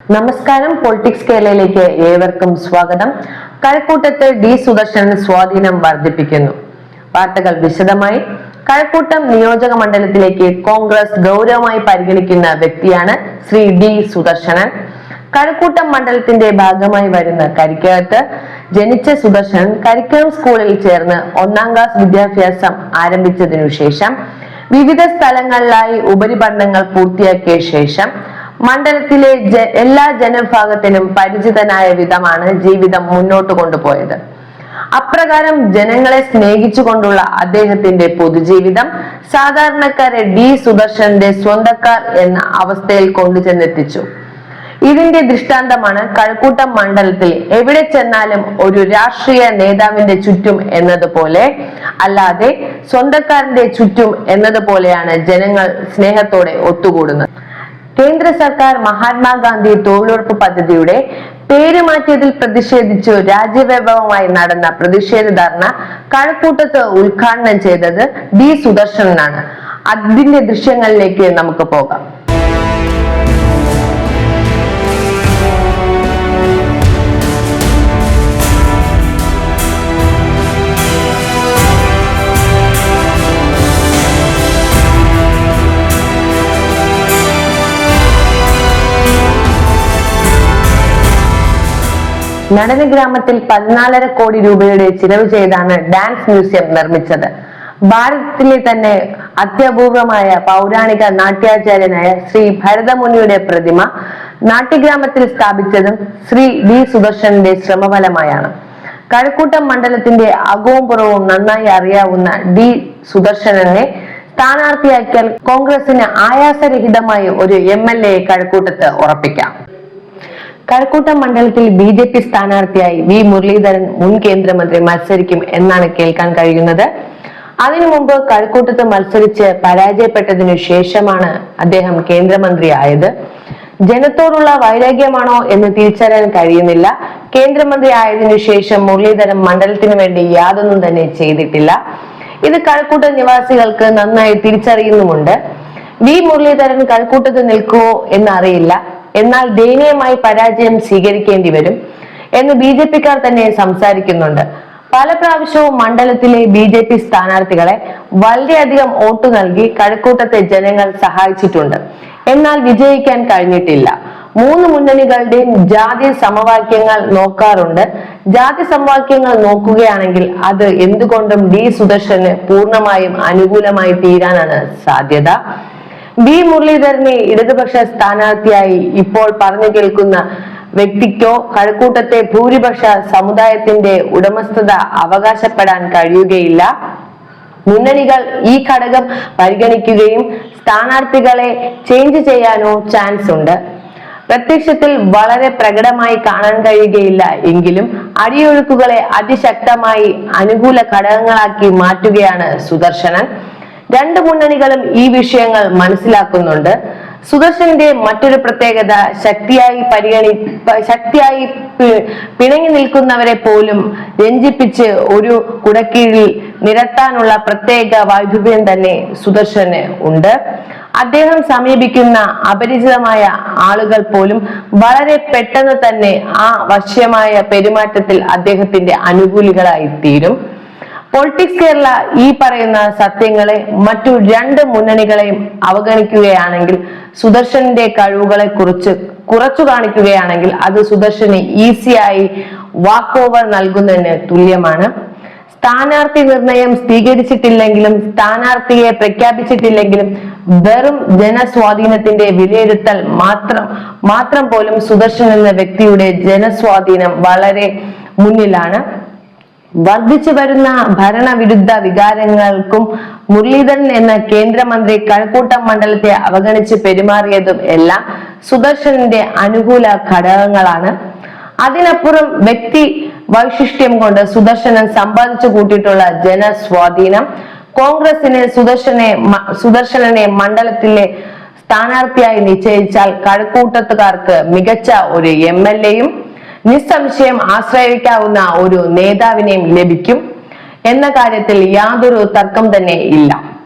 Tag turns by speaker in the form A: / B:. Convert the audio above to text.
A: നമസ്കാരം. പൊളിറ്റിക്സ് കേരളയിലേക്ക് ഏവർക്കും സ്വാഗതം. കഴക്കൂട്ടത്ത് ഡി സുദർശൻ സ്വാധീനം വർദ്ധിപ്പിക്കുന്നു. വാർത്തകൾ വിശദമായി. കഴക്കൂട്ടം നിയോജക മണ്ഡലത്തിലേക്ക് കോൺഗ്രസ് ഗൗരവമായി പരിഗണിക്കുന്ന വ്യക്തിയാണ് ശ്രീ ഡി സുദർശനൻ. കഴക്കൂട്ടം മണ്ഡലത്തിന്റെ ഭാഗമായി വരുന്ന കരിക്കകത്ത് ജനിച്ച സുദർശൻ കരിക്കകം സ്കൂളിൽ ചേർന്ന് ഒന്നാം ക്ലാസ് വിദ്യാഭ്യാസം ആരംഭിച്ചതിനു ശേഷം വിവിധ സ്ഥലങ്ങളിലായി ഉപരിപഠനങ്ങൾ പൂർത്തിയാക്കിയ ശേഷം മണ്ഡലത്തിലെ എല്ലാ ജനവിഭാഗത്തിനും പരിചിതനായ വിധമാണ് ജീവിതം മുന്നോട്ട് കൊണ്ടുപോയത്. അപ്രകാരം ജനങ്ങളെ സ്നേഹിച്ചുകൊണ്ടുള്ള അദ്ദേഹത്തിന്റെ പൊതുജീവിതം സാധാരണക്കാരെ ഡി സുദർശന്റെ സ്വന്തക്കാർ എന്ന അവസ്ഥയിൽ കൊണ്ടുചെന്നെത്തിച്ചു. ഇതിന്റെ ദൃഷ്ടാന്തമാണ് കഴക്കൂട്ടം മണ്ഡലത്തിൽ എവിടെ ചെന്നാലും ഒരു രാഷ്ട്രീയ നേതാവിന്റെ ചുറ്റും എന്നതുപോലെ അല്ലാതെ സ്വന്തക്കാരന്റെ ചുറ്റും എന്നതുപോലെയാണ് ജനങ്ങൾ സ്നേഹത്തോടെ ഒത്തുകൂടുന്നത്. കേന്ദ്ര സർക്കാർ മഹാത്മാഗാന്ധി തൊഴിലുറപ്പ് പദ്ധതിയുടെ പേര് മാറ്റിയതിൽ പ്രതിഷേധിച്ചു രാജ്യവ്യാപകമായി നടന്ന പ്രതിഷേധ ധർണ കഴക്കൂട്ടത്ത് ഉദ്ഘാടനം ചെയ്തത് ഡി സുദർശനാണ് അതിന്റെ ദൃശ്യങ്ങളിലേക്ക് നമുക്ക് പോകാം. നടന ഗ്രാമത്തിൽ പതിനാലര കോടി രൂപയുടെ ചിലവ് ചെയ്താണ് ഡാൻസ് മ്യൂസിയം നിർമ്മിച്ചത്. ഭാരതത്തിലെ തന്നെ അത്യപൂർവമായ പൗരാണിക നാട്യാചാര്യനായ ശ്രീ ഭരതമുനിയുടെ പ്രതിമ നാട്യഗ്രാമത്തിൽ സ്ഥാപിച്ചതും ശ്രീ ഡി സുദർശന്റെ ശ്രമഫലമായാണ്. കഴക്കൂട്ടം മണ്ഡലത്തിന്റെ അകവും പുറവും നന്നായി അറിയാവുന്ന ഡി സുദർശനനെ സ്ഥാനാർത്ഥിയാക്കിയാൽ കോൺഗ്രസിന് ആയാസരഹിതമായി ഒരു എം എൽ എ കഴക്കൂട്ടത്ത് ഉറപ്പിക്കാം. കഴക്കൂട്ടം മണ്ഡലത്തിൽ ബി ജെ പി സ്ഥാനാർത്ഥിയായി വി മുരളീധരൻ മുൻ കേന്ദ്രമന്ത്രി മത്സരിക്കും എന്നാണ് കേൾക്കാൻ കഴിയുന്നത്. അതിനു മുമ്പ് കഴക്കൂട്ടത്ത് മത്സരിച്ച് പരാജയപ്പെട്ടതിനു ശേഷമാണ് അദ്ദേഹം കേന്ദ്രമന്ത്രിയായത്. ജനത്തോടുള്ള വൈരാഗ്യമാണോ എന്ന് തിരിച്ചറിയാൻ കഴിയുന്നില്ല. കേന്ദ്രമന്ത്രി ആയതിനു ശേഷം മുരളീധരൻ മണ്ഡലത്തിനു വേണ്ടി യാതൊന്നും തന്നെ ചെയ്തിട്ടില്ല. ഇത് കഴക്കൂട്ട നിവാസികൾക്ക് നന്നായി തിരിച്ചറിയുന്നുമുണ്ട്. വി മുരളീധരൻ കഴക്കൂട്ടത്ത് നിൽക്കുമോ എന്നറിയില്ല. എന്നാൽ ദയനീയമായി പരാജയം സ്വീകരിക്കേണ്ടി വരും എന്ന് ബി ജെ പിക്കാർ തന്നെ സംസാരിക്കുന്നുണ്ട്. പല പ്രാവശ്യവും മണ്ഡലത്തിലെ ബി ജെ പി സ്ഥാനാർത്ഥികളെ വളരെയധികം വോട്ട് നൽകി കഴക്കൂട്ടത്തെ ജനങ്ങൾ സഹായിച്ചിട്ടുണ്ട്. എന്നാൽ വിജയിക്കാൻ കഴിഞ്ഞിട്ടില്ല. മൂന്ന് മുന്നണികളുടെയും ജാതി സമവാക്യങ്ങൾ നോക്കാറുണ്ട്. ജാതി സമവാക്യങ്ങൾ നോക്കുകയാണെങ്കിൽ അത് എന്തുകൊണ്ടും ഡി സുദർശന് പൂർണമായും അനുകൂലമായി തീരാനാണ് സാധ്യത. ബി മുരളീധരനെ ഇടതുപക്ഷ സ്ഥാനാർത്ഥിയായി ഇപ്പോൾ പറഞ്ഞു കേൾക്കുന്ന വ്യക്തിക്കോ കഴക്കൂട്ടത്തെ ഭൂരിപക്ഷ സമുദായത്തിന്റെ ഉടമസ്ഥത അവകാശപ്പെടാൻ കഴിയുകയില്ല. മുന്നണികൾ ഈ ഘടകം പരിഗണിക്കുകയും സ്ഥാനാർത്ഥികളെ ചേഞ്ച് ചെയ്യാനോ ചാൻസ് ഉണ്ട്. പ്രത്യക്ഷത്തിൽ വളരെ പ്രകടമായി കാണാൻ കഴിയുകയില്ല എങ്കിലും അടിയൊഴുക്കുകളെ അതിശക്തമായി അനുകൂല ഘടകങ്ങളാക്കി മാറ്റുകയാണ് സുദർശനൻ. രണ്ട് മുന്നണികളും ഈ വിഷയങ്ങൾ മനസ്സിലാക്കുന്നുണ്ട്. സുദർശന്റെ മറ്റൊരു പ്രത്യേകത ശക്തിയായി പരിഗണി ശക്തിയായി പിണങ്ങി നിൽക്കുന്നവരെ പോലും രഞ്ജിപ്പിച്ച് ഒരു കുടക്കീഴിൽ നിരത്താനുള്ള പ്രത്യേക വൈദുര്യം തന്നെ സുദർശന് ഉണ്ട്. അദ്ദേഹം സമീപിക്കുന്ന അപരിചിതമായ ആളുകൾ പോലും വളരെ പെട്ടെന്ന് തന്നെ ആ വശ്യമായ പെരുമാറ്റത്തിൽ അദ്ദേഹത്തിന്റെ അനുകൂലികളായി തീരും പൊളിറ്റിക്സ് കേരള ഈ പറയുന്ന സത്യങ്ങളെ മറ്റു രണ്ട് മുന്നണികളെയും അവഗണിക്കുകയാണെങ്കിൽ സുദർശന്റെ കഴിവുകളെ കുറിച്ച് കുറച്ചു കാണിക്കുകയാണെങ്കിൽ അത് സുദർശന് ഈസിയായി വാക്ക് ഓവർ നൽകുന്നതിന് തുല്യമാണ്. സ്ഥാനാർത്ഥി നിർണയം സ്വീകരിച്ചിട്ടില്ലെങ്കിലും സ്ഥാനാർത്ഥിയെ പ്രഖ്യാപിച്ചിട്ടില്ലെങ്കിലും വെറും ജനസ്വാധീനത്തിന്റെ വിലയിരുത്തൽ മാത്രം മാത്രം പോലും സുദർശൻ എന്ന വ്യക്തിയുടെ ജനസ്വാധീനം വളരെ മുന്നിലാണ്. വർദ്ധിച്ചു വരുന്ന ഭരണവിരുദ്ധ വികാരങ്ങൾക്കും മുരളീധരൻ എന്ന കേന്ദ്രമന്ത്രി കഴക്കൂട്ടം മണ്ഡലത്തെ അവഗണിച്ച് പെരുമാറിയതും എല്ലാം സുദർശനന്റെ അനുകൂല ഘടകങ്ങളാണ്. അതിനപ്പുറം വ്യക്തി വൈശിഷ്ട്യം കൊണ്ട് സുദർശനൻ സമ്പാദിച്ചു കൂട്ടിയിട്ടുള്ള ജനസ്വാധീനം കോൺഗ്രസിന് സുദർശനെ സുദർശനെ സുദർശനനെ മണ്ഡലത്തിലെ സ്ഥാനാർത്ഥിയായി നിശ്ചയിച്ചാൽ കഴക്കൂട്ടത്തുകാർക്ക് മികച്ച ഒരു എം എൽ എയും നിസ്സംശയം ആശ്രയിക്കാവുന്ന ഒരു നേതാവിനെയും ലഭിക്കും. എന്ന കാര്യത്തിൽ യാതൊരു തർക്കം തന്നെ ഇല്ല.